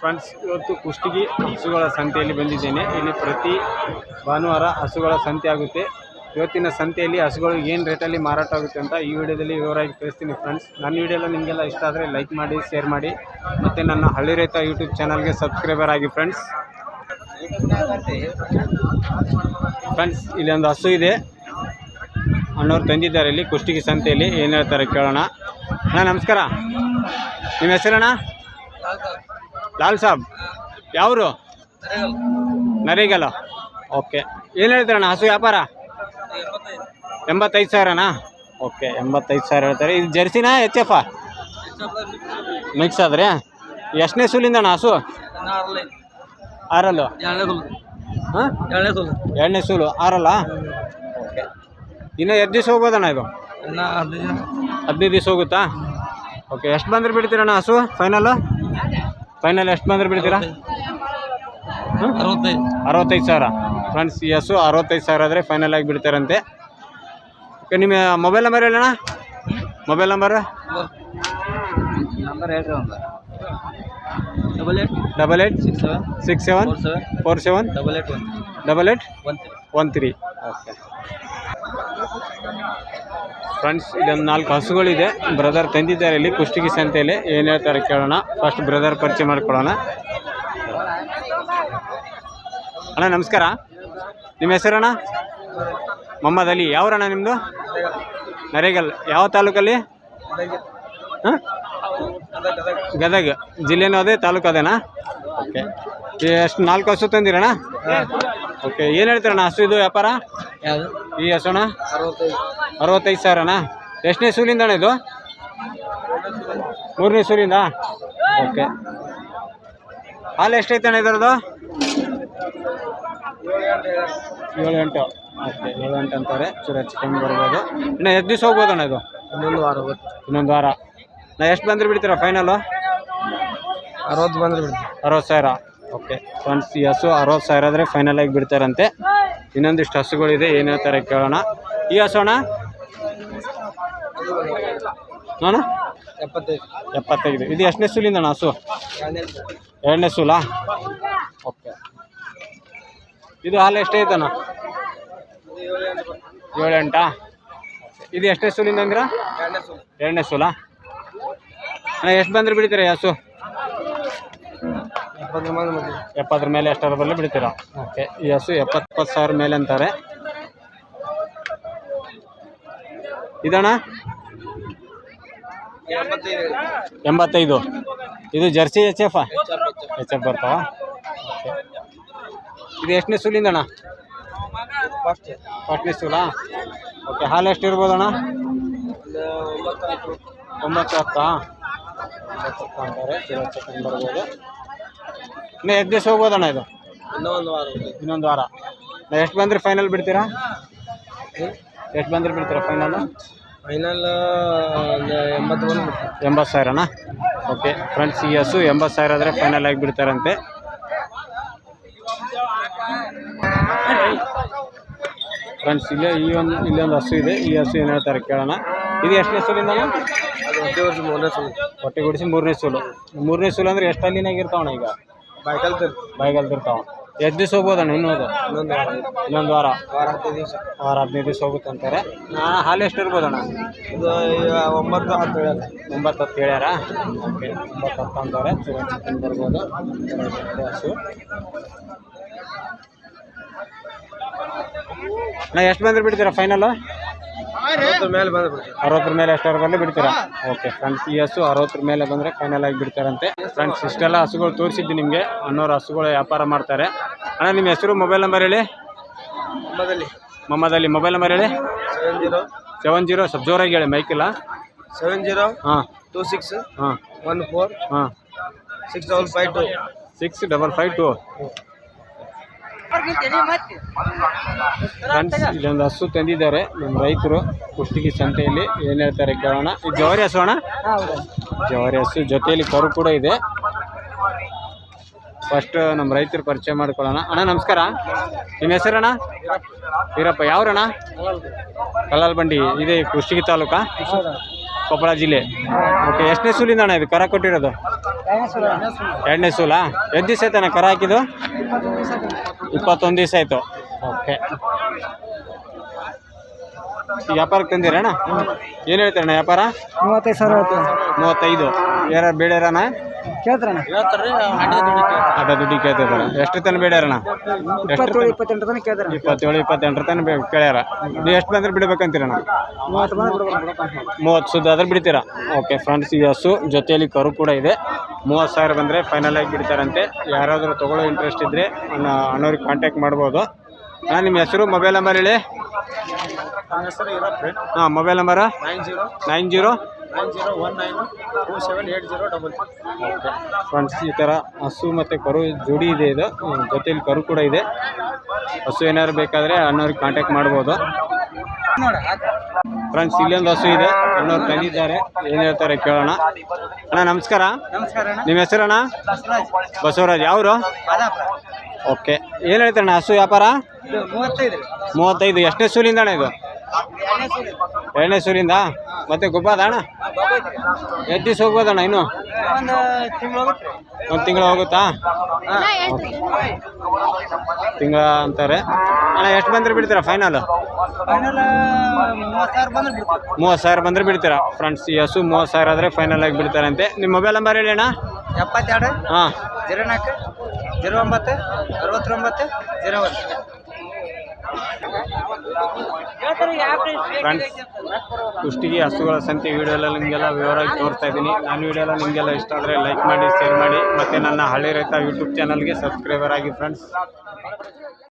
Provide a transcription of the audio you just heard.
Friends, ಇವತ್ತು ಕುಷ್ಟಗಿ ಹಸುಗಳ ಸಂತೆಯಲ್ಲಿ ಬಂದಿದ್ದೇನೆ. ಇಲ್ಲಿ ಪ್ರತಿ ಭಾನುವಾರ ಹಸುಗಳ ಸಂತೆ ಆಗುತ್ತೆ. ಇವತ್ತಿನ ಸಂತೆಯಲ್ಲಿ ಹಸುಗಳು ಏನು ರೇಟಲ್ಲಿ ಮಾರಾಟ ಆಗುತ್ತೆ ಅಂತ ಈ ವಿಡಿಯೋದಲ್ಲಿ ವಿವರವಾಗಿ ತಿಳಿಸ್ತೀನಿ ಫ್ರೆಂಡ್ಸ್. ನನ್ನ ವಿಡಿಯೋ ನಿಮಗೆಲ್ಲ ಇಷ್ಟ ಆದರೆ ಲೈಕ್ ಮಾಡಿ, ಶೇರ್ ಮಾಡಿ. ಮತ್ತು ನನ್ನ ಹಳ್ಳಿ ರೈತ ಯೂಟ್ಯೂಬ್ ಚಾನಲ್ಗೆ ಸಬ್ಸ್ಕ್ರೈಬರ್ ಆಗಿ ಫ್ರೆಂಡ್ಸ್. ಫ್ರೆಂಡ್ಸ್, ಇಲ್ಲಿ ಒಂದು ಹಸು ಇದೆ. ಅಣ್ಣವ್ರು ತಂದಿದ್ದಾರೆ ಇಲ್ಲಿ ಕುಷ್ಟಗಿ ಸಂತೆಯಲ್ಲಿ. ಏನು ಹೇಳ್ತಾರೆ ಕೇಳೋಣ. ಅಣ್ಣ, ನಮಸ್ಕಾರ. ನಿಮ್ಮ ಹೆಸರಣ್ಣ? ಲಾಲ್ ಸಾಬ್? ಯಾವರು? ನರೇಗಲ ಓಕೆ. ಏನು ಹೇಳ್ತಾರಣ್ಣ ಹಸು ವ್ಯಾಪಾರ? ಎಂಬತ್ತೈದು ಸಾವಿರನಾ? ಓಕೆ ಎಂಬತ್ತೈದು ಸಾವಿರ ಹೇಳ್ತಾರೆ. ಇದು ಜರ್ಸಿನಾ ಎಚ್ ಎಫಾ ಮಿಕ್ಸ್ ಆದ್ರೆ? ಎಷ್ಟನೇ ಸೂಲಿಂದಣ್ಣ ಹಸು? ಆರಲ್ಲು. ಹಾಂ? ಎರಡನೇ ಸೂಲು ಆರಲ್ಲ? ಓಕೆ. ಇನ್ನು ಎಷ್ಟು ದಿವಸ ಹೋಗ್ಬೋದಣ್ಣ ಇದು? ಹದಿನೈದು ದಿವಸ ಹೋಗುತ್ತಾ? ಓಕೆ ಎಷ್ಟು ಬಂದ್ರೆ ಬಿಡ್ತೀರಣ್ಣ ಹಸು ಫೈನಲ್ ಫೈನಲ್ ಎಷ್ಟು ಬಂದ್ರೆ ಬಿಡ್ತೀರಾ? ಅರವತ್ತೈದು. ಸಾವಿರ. ಫ್ರೆಂಡ್ಸ್ ಎಸ್ ಹಸು ಅರವತ್ತೈದು ಸಾವಿರ ಆದರೆ ಫೈನಲ್ ಆಗಿ ಬಿಡ್ತಾರಂತೆ. ಓಕೆ ನಿಮ್ಮ ಮೊಬೈಲ್ ನಂಬರ್ ಹೇಳೋಣ ಮೊಬೈಲ್ ನಂಬರ್ ನಂಬರ್ ಹೇಳ್ರಿ ಒಂದು. Double eight double six seven six seven four seven double eight one double eight one three one three okay friends ಇಲ್ಲೊಂದು ನಾಲ್ಕು ಹಸುಗಳಿದೆ. ಬ್ರದರ್ ತಂದಿದ್ದಾರೆ ಇಲ್ಲಿ ಕುಷ್ಟಗಿ ಸಂತೆಯಲ್ಲಿ. ಏನು ಹೇಳ್ತಾರೆ ಕೇಳೋಣ. ಫಸ್ಟ್ ಬ್ರದರ್ ಪರಿಚಯ ಮಾಡ್ಕೊಳ್ಳೋಣ. ಅಣ್ಣ, ನಮಸ್ಕಾರ. ನಿಮ್ಮ ಹೆಸರಣ್ಣ ಮೊಹಮ್ಮದ್ ಅಲಿ. ಯಾವ್ರಣ್ಣ ನಿಮ್ಮದು ನರೇಗಲ್. ಯಾವ ತಾಲೂಕಲ್ಲಿ? ಹಾಂ? ಗದಗ. ಜಿಲ್ಲೆನೂ ಅದೇ, ತಾಲೂಕು ಅದೇನಾ? ಓಕೆ ಎಷ್ಟು ನಾಲ್ಕು ಹಸು ತಂದಿರಣ್ಣ? ಓಕೆ ಏನು ಹೇಳ್ತೀರಣ್ಣ? ಹಸು ಇದು ವ್ಯಾಪಾರ? ಯಾವುದು? ಈ ಹಸುಣ ಅರವತ್ತೈದು ಸಾವಿರನಾ? ಎಷ್ಟನೇ ಸೂಲಿಂದ ಅಣ್ಣ ಇದು? ಮೂರನೇ ಸೂಲಿಂದ? ಓಕೆ. ಹಾಲು ಎಷ್ಟೈತೆ ಅಣ್ಣ ಇದರದು ಏಳು ಎಂಟು ಓಕೆ ಏಳು ಎಂಟು ಅಂತಾರೆ. ಚೂರು ಹೆಚ್ಚು ಕಮ್ಮಿ ಬರ್ಬೋದು. ಇನ್ನು ಎಷ್ಟು ದಿವಸ ಹೋಗ್ಬೋದು ಅಣ್ಣ ಇದು? ಇನ್ನೊಂದು ವಾರ ಇನ್ನೊಂದು ವಾರ. ನಾ ಎಷ್ಟು ಬಂದ್ರೆ ಬಿಡ್ತೀರಾ ಫೈನಲು ಅರವತ್ತು ಬಂದ್ರೆ ಬಿಡ್ತೀವಿ. ಅರವತ್ತು ಸಾವಿರ. ಓಕೆ. ಫ್ರೆಂಡ್ಸ್ ಈ ಹಸು ಅರವತ್ತು ಸಾವಿರ ಆದರೆ ಫೈನಲಾಗಿ ಆಗಿ ಬಿಡ್ತಾರಂತೆ. ಇನ್ನೊಂದಿಷ್ಟು ಹಸುಗಳಿದೆ ಏನು ಹೇಳ್ತಾರೆ ಕೇಳೋಣ. ಈ ಹಸೋಣ ನೋಣ ಅಣ್ಣ? ಎಪ್ಪತ್ತೈದು. ಎಪ್ಪತ್ತೈದು ಇದು ಎಷ್ಟನೇ ಸೂಲಿಂದ ಅಣ್ಣ ಹಸು? ಎರಡನೇ ಸುಲಾ? ಓಕೆ. ಇದು ಹಾಲು ಎಷ್ಟೈತಣ್ಣ ಏಳು ಎಂಟಾ ಇದು ಎಷ್ಟನೇ ಸೂಲಿಂದ ಅಂದ್ರೆ? ಎರಡನೇ ಸುಲಾ. ಅಣ್ಣ ಎಷ್ಟು ಬಂದ್ರೆ ಬಿಡ್ತೀರಾ ಹಸು? ಎಪ್ಪತ್ತರ ಮೇಲೆ ಎಷ್ಟರ ಬರಲಿ ಬಿಡ್ತೀರಾ? ಓಕೆ. ಈ ಹಸು ಸಾವಿರ ಮೇಲೆ ಅಂತಾರೆ. ಇದಣ್ಣ? ಎಂಬತ್ತೈದು. ಇದು Jersey H F H F ಬರ್ತಾವ? ಇದು ಎಷ್ಟನೇ ಸೂಲಿಂದಣ್ಣ ಫಸ್ಟ್ ಫಸ್ಟ್ನೇ ಸೂಲಾ? ಓಕೆ, ಹಾಲು ಎಷ್ಟು ಇರ್ಬೋದಣ್ಣ? ಒಂಬತ್ತು ಹತ್ತಾ? ಅಂತಾರೆ ಬರ್ಬೋದು. ಇನ್ನು ಎಷ್ಟು ದಿವಸ ಹೋಗ್ಬೋದಣ್ಣ ಇದು? ಇನ್ನೊಂದು ಒಂದು ವಾರ ಇನ್ನೊಂದು ವಾರ. ಎಷ್ಟು ಬಂದ್ರೆ ಫೈನಲ್ ಬಿಡ್ತೀರಾ? ಎಷ್ಟು ಬಂದ್ರೆ ಬಿಡ್ತೀರಾ ಫೈನಲ್ ಫೈನಲ್ ಒಂದು ಎಂಬತ್ತು ಎಂಬತ್ತು ಸಾವಿರನಾ? ಓಕೆ ಫ್ರೆಂಡ್ಸ್ ಈ ಹಸು ಎಂಬತ್ತು ಸಾವಿರ ಆದರೆ ಫೈನಲ್ ಆಗಿ ಬಿಡ್ತಾರಂತೆ. ಫ್ರೆಂಡ್ಸ್ ಇಲ್ಲೇ ಈ ಒಂದು ಇಲ್ಲೊಂದು ಹಸು ಇದೆ. ಈ ಹಸು ಏನು ಹೇಳ್ತಾರೆ ಕೇಳೋಣ. ಇದು ಎಷ್ಟನೇ ಸೂಲಿಂದ ಒಂದೇ ವರ್ಷ ಮೂರನೇ ಸುಲ್. ಹೊಟ್ಟೆ ಗುಡಿಸಿ ಮೂರನೇ ಸೂಲು. ಮೂರನೇ ಸೂಲು ಅಂದರೆ ಎಷ್ಟು ಅಲ್ಲಿನಾಗಿರ್ತಾವಣ ಈಗ? ಬಾಯ್ ಕಲ್ತಿರ್ ಬಾಯಿಗಲ್ದಿರ್ತಾವ ಎಷ್ಟು ದಿವಸ ಹೋಗ್ಬೋದಣ್ಣ ಇನ್ನೊಂದು ಇನ್ನೊಂದು ವಾರ. ಇನ್ನೊಂದು ವಾರ. ವಾರ ಹದಿನೈದು ದಿವಸ. ವಾರ ಹದಿನೈದು ದಿವಸ ಹೋಗುತ್ತೆ ಅಂತಾರೆ. ಹಾಲು ಎಷ್ಟು ಇರ್ಬೋದಣ್ಣ? ಇದು ಈಗ ಒಂಬತ್ತು ಹತ್ತು ಹೇಳಲ್ಲ ಒಂಬತ್ತು ಹತ್ತು ಹೇಳ್ಯಾರ? ಓಕೆ. ಒಂಬತ್ತು ಹತ್ತು ಅಂತಾರೆ. ಚಿಕನ್ ಬರ್ಬೋದು. ಹಸು ನಾ ಎಷ್ಟು ಬಂದ್ರೆ ಬಿಡ್ತೀರಾ ಫೈನಲು ಅರವತ್ತರ ಮೇಲೆ ಎಷ್ಟರ ಬಿಡ್ತೀರಾ? ಓಕೆ ಫ್ರೆಂಡ್ಸ್ ಈ ಹಸು ಅರವತ್ತರ ಮೇಲೆ ಬಂದರೆ ಫೈನಲ್ ಆಗಿ ಬಿಡ್ತಾರಂತೆ. ಫ್ರೆಂಡ್ಸ್ ಇಷ್ಟೆಲ್ಲ ಹಸುಗಳು ತೋರಿಸಿದ್ದು ನಿಮಗೆ. ಅನ್ನೋರು ಹಸುಗಳು ವ್ಯಾಪಾರ ಮಾಡ್ತಾರೆ. ಅಣ್ಣ ನಿಮ್ಮ ಹೆಸರು ಮೊಬೈಲ್ ನಂಬರ್ ಹೇಳಿ. ಮೊಮ್ಮದಲ್ಲಿ. ಮೊಬೈಲ್ ನಂಬರ್ ಹೇಳಿ. ಸೆವೆನ್ ಜೀರೋ ಸ್ವಲ್ಪ ಜೋರಾಗಿ ಹೇಳಿ ಮೈಕಿಲ್ಲ ಸೆವೆನ್ ಜೀರೋ ಹಾಂ. ಟೂ ಸಿಕ್ಸ್ ಹಾಂ. ಒನ್ ಫೋರ್ ಹಾಂ. Six double five two six double five two ಇಲ್ಲೊಂದು ಹಸು ತಂದಿದ್ದಾರೆ. ನಮ್ಮ ರೈತರು ಕುಷ್ಟಗಿ ಸಂತೆಯಲ್ಲಿ ಏನು ಹೇಳ್ತಾರೆ ಕೇಳೋಣ. ಇದು ಜವಾರಿ ಹಸು ಅಣ್ಣ? ಜವಾರಿ ಹಸು ಜೊತೆಯಲ್ಲಿ ಕರು ಕೂಡ ಇದೆ. ಫಸ್ಟ್ ನಮ್ಮ ರೈತರು ಪರಿಚಯ ಮಾಡ್ಕೊಳ್ಳೋಣ. ಅಣ್ಣ, ನಮಸ್ಕಾರ. ನಿಮ್ಮ ಹೆಸರಣ್ಣ ವೀರಪ್ಪ. ಯಾವ್ರಣ್ಣ? ಕಲ್ಲಲ್ ಬಂಡಿ. ಇದೆ ಕುಷ್ಟಗಿ ತಾಲೂಕಾ? ಕೊಪ್ಪಳ ಜಿಲ್ಲೆ. ಓಕೆ ಎಷ್ಟನೇ ಸೂಲಿಂದ ಅಣ್ಣ ಇದು? ಕರ ಕೊಟ್ಟಿರೋದು? ಎರಡನೇ ಸೂಲ. ಎದ್ದು ದಿವಸ ಆಯ್ತಣ್ಣ ಕರ ಹಾಕಿದ್ದು? ಇಪ್ಪತ್ತೊಂದು ದಿವಸ ಆಯಿತು. ಓಕೆ. ವ್ಯಾಪಾರಕ್ಕೆ ತಂದಿರಣ್ಣ ಏನು ಹೇಳ್ತಾರಣ್ಣ ವ್ಯಾಪಾರ? ಮೂವತ್ತೈದು ಸಾವಿರ ಮೂವತ್ತೈದು. ಯಾರು ಬೇಡ್ಯಾರಣ್ಣ ದುಡ್ಡು ಎಷ್ಟು ತನಕ ಬೇಡ್ಯಾರಣ್ಣ? ಎಷ್ಟು? ಇಪ್ಪತ್ತೇಳು ಇಪ್ಪತ್ತೆಂಟು ತನಕ ಕೇಳ್ತಾರ. ಇಪ್ಪತ್ತೇಳು ಇಪ್ಪತ್ತೆಂಟರ ತನ ಬೇ ಕೇಳ್ಯಾರ. ನೀವು ಎಷ್ಟು ಬಂದ್ರೆ ಬಿಡ್ಬೇಕಂತೀರಣ್ಣ? ಮೂವತ್ತು ಬಂದ್ರೆ ಬಿಡ್ಬೇಕು ಮೂವತ್ತು ಸುದ್ದ ಆದ್ರೆ ಬಿಡ್ತೀರಾ? ಓಕೆ ಫ್ರೆಂಡ್ಸ್ ಈ ಹಸು ಜೊತೆಯಲ್ಲಿ ಕರು ಕೂಡ ಇದೆ. ಮೂವತ್ತು ಸಾವಿರ ಬಂದರೆ ಫೈನಲ್ ಆಗಿ ಬಿಡ್ತಾರಂತೆ. ಯಾರಾದರೂ ತಗೊಳ್ಳೋ ಇಂಟ್ರೆಸ್ಟ್ ಇದ್ದರೆ ಅಣ್ಣ ಅಣ್ಣವ್ರಿಗೆ ಕಾಂಟ್ಯಾಕ್ಟ್ ಮಾಡ್ಬೋದು. ನಾನು ನಿಮ್ಮ ಹೆಸರು ಮೊಬೈಲ್ ನಂಬರ್ ಹೇಳಿ. ನನ್ನ ಹೆಸರು ಇರಪ್ರಿ ಹಾಂ mobile number nine zero. Nine zero. Nine zero one nine two seven eight zero double okay. Friends ಈ ಥರ ಹಸು ಮತ್ತು ಕರು ಜೋಡಿ ಇದೆ ಇದು. ಜೊತೆಲಿ ಕರು ಕೂಡ ಇದೆ. ಹಸು ಏನಾದ್ರು ಬೇಕಾದರೆ ಅಣ್ಣವ್ರಿಗೆ ಕಾಂಟ್ಯಾಕ್ಟ್ ಮಾಡ್ಬೋದು. ನೋಡಿ ಫ್ರೆಂಡ್ಸ್ ಇಲ್ಲೊಂದು ಹಸು ಇದೆ. ಅಣ್ಣವ್ರು ತಂದಿದ್ದಾರೆ. ಏನು ಹೇಳ್ತಾರೆ ಕೇಳೋಣ. ಅಣ್ಣ ನಮಸ್ಕಾರ. ನಮಸ್ಕಾರ ಅಣ್ಣ. ನಿಮ್ಮ ಹೆಸರಣ್ಣ? ಬಸವರಾಜ್. ಬಸವರಾಜ್. ಯಾವರು? ಓಕೆ. ಏನು ಹೇಳ್ತಾರಣ್ಣ ಹಸು ವ್ಯಾಪಾರ? ಮೂವತ್ತೈದು. ಎಷ್ಟನೇ ಸೂಲಿಂದ ಅಣ್ಣ ಇದು? ಎರಡನೇ ಸೂರಿ. ಎರಡನೇ ಸೂಲಿಂದ ಮತ್ತೆ ಗೊಬ್ಬದ ಅಣ್ಣ ಎಷ್ಟು ದಿವಸ ಹೋಗ್ಬೋದಣ್ಣ ಇನ್ನು? ಒಂದು ತಿಂಗಳು ಹೋಗುತ್ತೆ? ತಿಂಗಳು ಅಂತಾರೆ. ಅಣ್ಣ ಎಷ್ಟು ಬಂದ್ರೆ ಬಿಡ್ತೀರಾ ಫೈನಲ್ ಫೈನಲ್ ಮೂವತ್ತು ಸಾವಿರ ಬಂದ್ರೆ ಬಿಡ್ತೀರಾ? ಫ್ರೆಂಡ್ಸ್ ಯಸು ಮೂವತ್ತು ಸಾವಿರ ಆದರೆ ಫೈನಲ್ ಆಗಿ ಬಿಡ್ತಾರಂತೆ. ನಿಮ್ಮ ಮೊಬೈಲ್ ನಂಬರ್ ಹೇಳಿ ಅಣ್ಣ. ಎಪ್ಪತ್ತೆರಡು ಹಾಂ. ಜೀರೋ ನಾಲ್ಕು ಜೀರೋ ಒಂಬತ್ತು ಅರವತ್ತೊಂಬತ್ತು ಜೀರೋ ಒಂದು. ಫ್ರೆಂಡ್ಸ್ ಕುಷ್ಟಿಗೆ ಹಸುಗಳ ಸಂತೆ ವಿಡಿಯೋ ಎಲ್ಲ ನಿಮಗೆಲ್ಲ ವಿವರವಾಗಿ ತೋರಿಸ್ತಾ ಇದ್ದೀನಿ. ನಾನು ವಿಡಿಯೋ ಎಲ್ಲ ನಿಮಗೆಲ್ಲ ಇಷ್ಟ ಆದರೆ ಲೈಕ್ ಮಾಡಿ, ಶೇರ್ ಮಾಡಿ. ಮತ್ತು ನನ್ನ ಹಳ್ಳಿ ರೈತ ಯೂಟ್ಯೂಬ್ ಚಾನಲ್ಗೆ ಸಬ್ಸ್ಕ್ರೈಬರ್ ಆಗಿ ಫ್ರೆಂಡ್ಸ್